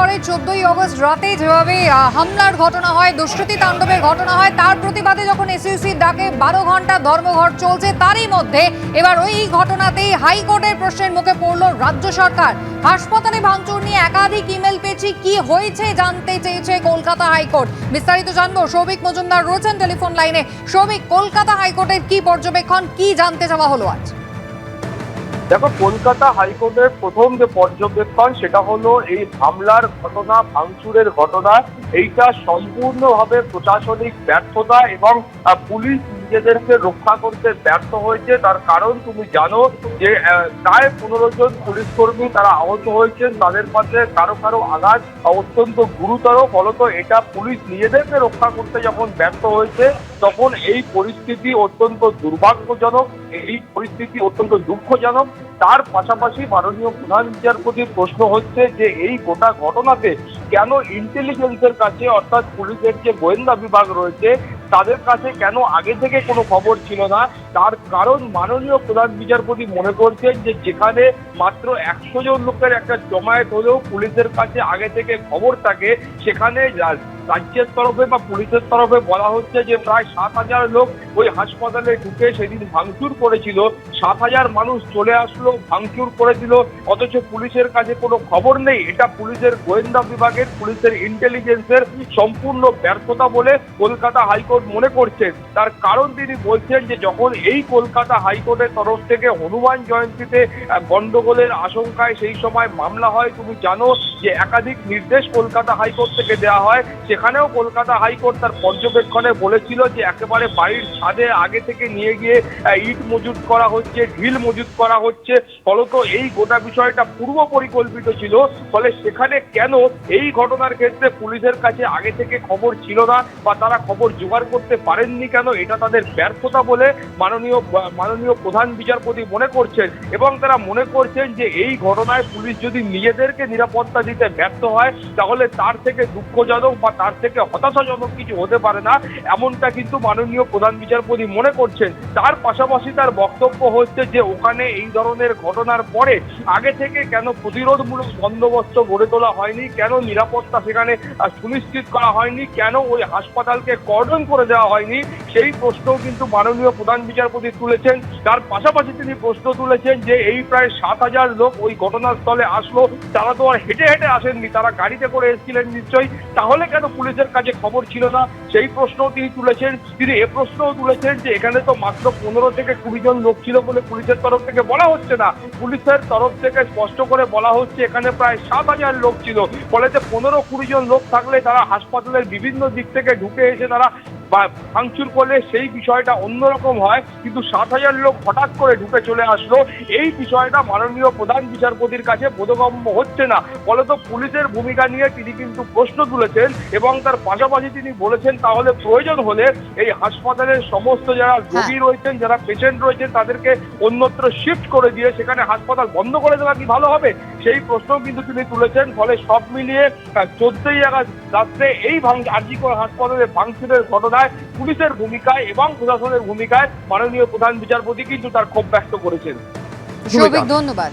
করে চোদ্দই অগস্ট রাতে যেভাবে হামলার ঘটনা হয়, দুষ্কৃতী তাণ্ডবের ঘটনা হয়, তার প্রতিবাদে যখন এসইউসির ডাকে বারো ঘণ্টা ধর্মঘট চলছে, তারই মধ্যে এবার ওই ঘটনাতেই হাইকোর্টের প্রশ্নের মুখে পড়ল রাজ্য সরকার। হাসপাতালে ভাঙচুর নিয়ে একাধিক ইমেল পেয়েছি, কি হয়েছে জানতে চেয়েছে কলকাতা হাইকোর্ট। বিস্তারিত জানব, সৌভিক মজুমদার রয়েছেন টেলিফোন লাইনে। সৌভিক, কলকাতা হাইকোর্টের কি পর্যবেক্ষণ, কি জানতে চাওয়া হলো আজ? দেখো, কলকাতা হাইকোর্টের প্রথম যে পর্যবেক্ষণ, সেটা হলো এই হামলার ঘটনা, ভাঙচুরের ঘটনা। এইটা সম্পূর্ণভাবে প্রশাসনিক ব্যর্থতা এবং পুলিশ নিজেদেরকে রক্ষা করতে ব্যর্থ হয়েছে। তার কারণ তুমি জানো যে প্রায় পনেরো জন পুলিশ কর্মী তারা আহত হয়েছেন। তাদের মধ্যে কারও কারও আঘাত অত্যন্ত গুরুতর, ফলত এটা পুলিশ নিজেদেরকে রক্ষা করতে যখন ব্যর্থ হয়েছে, তখন এই পরিস্থিতি অত্যন্ত দুর্ভাগ্যজনক, এই পরিস্থিতি অত্যন্ত দুঃখজনক। তার পাশাপাশি মাননীয় প্রধান বিচারপতির প্রশ্ন হচ্ছে যে, এই গোটা ঘটনাতে কেন ইন্টেলিজেন্সের কাছে অর্থাৎ পুলিশের যে গোয়েন্দা বিভাগ রয়েছে তাদের কাছে কেন আগে থেকে কোনো খবর ছিল না? তার কারণ মাননীয় প্রধান বিচারপতি মনে করছেন যে যেখানে মাত্র একশো জন লোকের একটা জমায়েত হলেও পুলিশের কাছে আগে থেকে খবর থাকে, সেখানে রাজ্যের তরফে বা পুলিশের তরফে বলা হচ্ছে যে প্রায় সাত হাজার লোক ওই হাসপাতালে ঢুকে সেদিন ভাঙচুর করেছিল। সাত হাজার মানুষ চলে আসলো, ভাঙচুর করেছিল, অথচ পুলিশের কাছে কোনো খবর নেই। এটা পুলিশের গোয়েন্দা বিভাগের, পুলিশের ইন্টেলিজেন্সের সম্পূর্ণ ব্যর্থতা বলে কলকাতা হাইকোর্ট মনে করছেন, তার কারণ তিনি বলছেন যে যখন এই কলকাতা হাইকোর্টের তরফ থেকে হনুমান জয়ন্তীতে গন্ডগোলের আশঙ্কায় সেই সময় মামলা হয়, তুমি জানো যে একাধিক নির্দেশ কলকাতা হাইকোর্ট থেকে দেওয়া হয়। সেখানেও কলকাতা হাইকোর্ট তার পর্যবেক্ষণে বলেছিল যে একেবারে বাড়ির ছাদে আগে থেকে নিয়ে গিয়ে ইট মজুত করা হচ্ছে, ঢিল মজুত করা হচ্ছে। ফলত এই গোটা বিষয়টা পূর্ব পরিকল্পিত ছিল, ফলে সেখানে কেন এই ঘটনার ক্ষেত্রে পুলিশের কাছে আগে থেকে খবর ছিল না বা তারা খবর জোগাড় করতে পারেননি কেন? এটা তাদের ব্যর্থতা বলে মাননীয় মাননীয় প্রধান বিচারপতি মনে করছেন এবং তারা মনে করছেন যে এই ঘটনায় পুলিশ যদি নিজেদেরকে নিরাপত্তা দিতে ব্যর্থ হয়, তাহলে তার থেকে দুঃখজনক বা তার থেকে হতাশাজনক কিছু হতে পারে না। এমনটা কিন্তু মাননীয় প্রধান বিচারপতি মনে করছেন। তার পাশাপাশি তার বক্তব্য হচ্ছে যে ওখানে এই ধরনের ঘটনার পরে আগে থেকে কেন প্রতিরোধমূলক বন্দোবস্ত গড়ে তোলা হয়নি? কেন নিরাপত্তা সেখানে সুনিশ্চিত করা হয়নি? কেন ওই হাসপাতালকে কর্ডন করে দেওয়া হয়নি। সেই প্রশ্নও কিন্তু মাননীয় প্রধান বিচারপতি তুলেছেন। তার পাশাপাশি তিনি প্রশ্ন তুলেছেন যে, এই প্রায় সাত হাজার লোক ওই ঘটনাস্থলে আসলো। তারা তো আর হেঁটে হেঁটে আসেননি। তারা গাড়িতে করে এসেছিলেন নিশ্চয়ই। তাহলে কেন পুলিশের কাছে খবর ছিল না? সেই প্রশ্নও তিনি তুলেছেন। তিনি এ প্রশ্নও তুলেছেন যে, এখানে তো মাত্র পনেরো থেকে কুড়ি জন লোক ছিল বলে পুলিশের তরফ থেকে বলা হচ্ছে না। পুলিশের তরফ থেকে স্পষ্ট করে বলা হচ্ছে, এখানে প্রায় সাত হাজার লোক ছিল। ফলে যে পনেরো কুড়ি জন লোক থাকলে তারা হাসপাতালের বিভিন্ন দিক থেকে ঢুকে এসে তারা বা ভাঙচুর করলে সেই বিষয়টা অন্যরকম হয়। কিন্তু সাত হাজার লোক হঠাৎ করে ঢুকে চলে আসলো। এই বিষয়টা মাননীয় প্রধান বিচারপতির কাছে বোধগম্য হচ্ছে না। ফলত পুলিশের ভূমিকা নিয়ে তিনি কিন্তু প্রশ্ন তুলেছেন এবং তার পাশাপাশি তিনি বলেছেন তাহলে প্রয়োজন হলে এই হাসপাতালের সমস্ত যারা রোগী রয়েছেন যারা পেশেন্ট রয়েছেন তাদেরকে অন্যত্র শিফট করে দিয়ে সেখানে হাসপাতাল বন্ধ করে দেওয়া কি ভালো হবে? সেই প্রশ্ন কিন্তু তিনি তুলেছেন, ফলে সব মিলিয়ে চোদ্দই আগস্ট রাত্রে এই আর্জি আরজিকর হাসপাতালে ভাঙচুরের ঘটনায় পুলিশের ভূমিকায় এবং প্রশাসনের ভূমিকায় মাননীয় প্রধান বিচারপতি কিন্তু তার ক্ষোভ ব্যক্ত করেছেন। ধন্যবাদ।